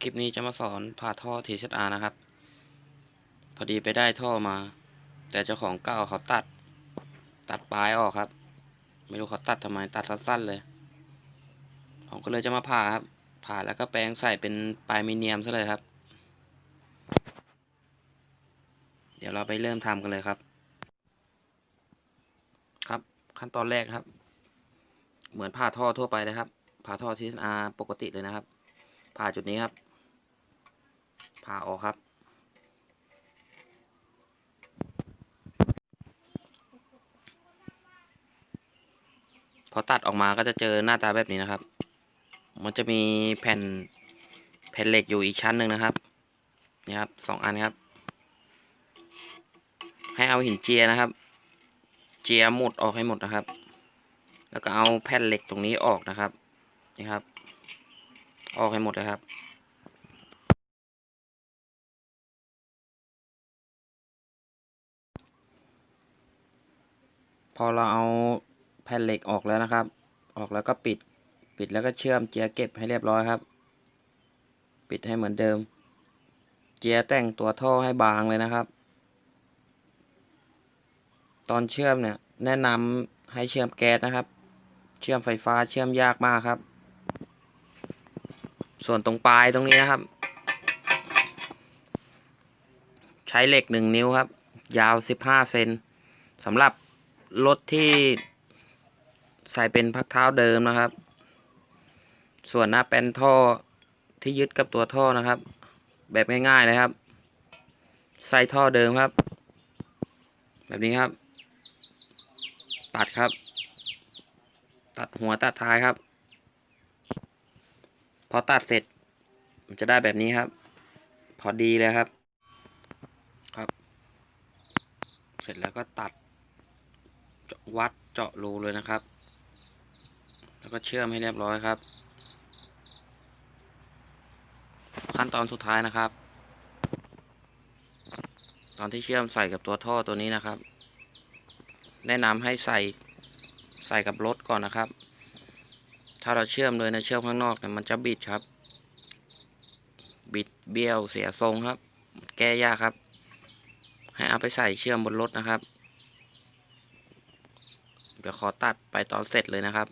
คลิปนี้จะมาสอนผ่าท่อ TZR นะครับ พอดีไปได้ท่อมา แต่เจ้าของเก่าเขาตัด ตัดปลายออกครับ ไม่รู้เขาตัดทำไมตัดสั้นๆเลย ผมก็เลยจะมาผ่าครับ ผ่าแล้วก็แปลงใส่เป็นปลายมิเนียมซะเลยครับ เดี๋ยวเราไปเริ่มทำกันเลยครับ ครับขั้นตอนแรกครับ เหมือนผ่าท่อทั่วไปเลยครับ ผ่าท่อ TSR ปกติเลยนะครับผ่าจุดนี้ครับ ผ่าออกครับ พอตัดออกมาก็จะเจอหน้าตาแบบนี้นะครับ มันจะมีแผ่นแผ่นเหล็กอยู่อีกชั้นหนึ่งนะครับ นี่ครับสองอันครับ ให้เอาหินเจียนะครับ เจียหมดออกให้หมดนะครับ แล้วก็เอาแผ่นเหล็กตรงนี้ออกนะครับ นี่ครับ ออกให้หมดเลยครับ พอเราเอาแผ่นเหล็กออกแล้วนะครับ ออกแล้วก็ปิด ปิดแล้วก็เชื่อมเจียเก็บให้เรียบร้อยครับ ปิดให้เหมือนเดิม เจียแต่งตัวท่อให้บางเลยนะครับ ตอนเชื่อมเนี่ยแนะนำให้เชื่อมแก๊สนะครับ เชื่อมไฟฟ้าเชื่อมยากมากครับ ส่วนตรงปลายตรงนี้นะครับ ใช้เหล็กหนึ่งนิ้วครับ ยาวสิบห้าเซนสำหรับ รถที่ใส่เป็นพักเท้าเดิมนะครับ ส่วนหน้าแป้นท่อที่ยึดกับตัวท่อนะครับ แบบง่ายๆเลยครับ ใส่ท่อเดิมครับ แบบนี้ครับ ตัดครับ ตัดหัวตัดท้ายครับ พอตัดเสร็จมันจะได้แบบนี้ครับ พอดีเลยครับครับ เสร็จแล้วก็ตัด วัดเจาะรูเลยนะครับ แล้วก็เชื่อมให้เรียบร้อยครับ ขั้นตอนสุดท้ายนะครับ ตอนที่เชื่อมใส่กับตัวท่อตัวนี้นะครับ แนะนำให้ใส่ใส่กับรถก่อนนะครับ ถ้าเราเชื่อมเลยนะเชื่อมข้างนอกเนี่ยมันจะบิดครับ บิดเบี้ยวเสียทรงครับ แก้ยากครับ ให้เอาไปใส่เชื่อมบนรถนะครับ เดี๋ยวขอตัดไปตอนเสร็จเลยนะครับ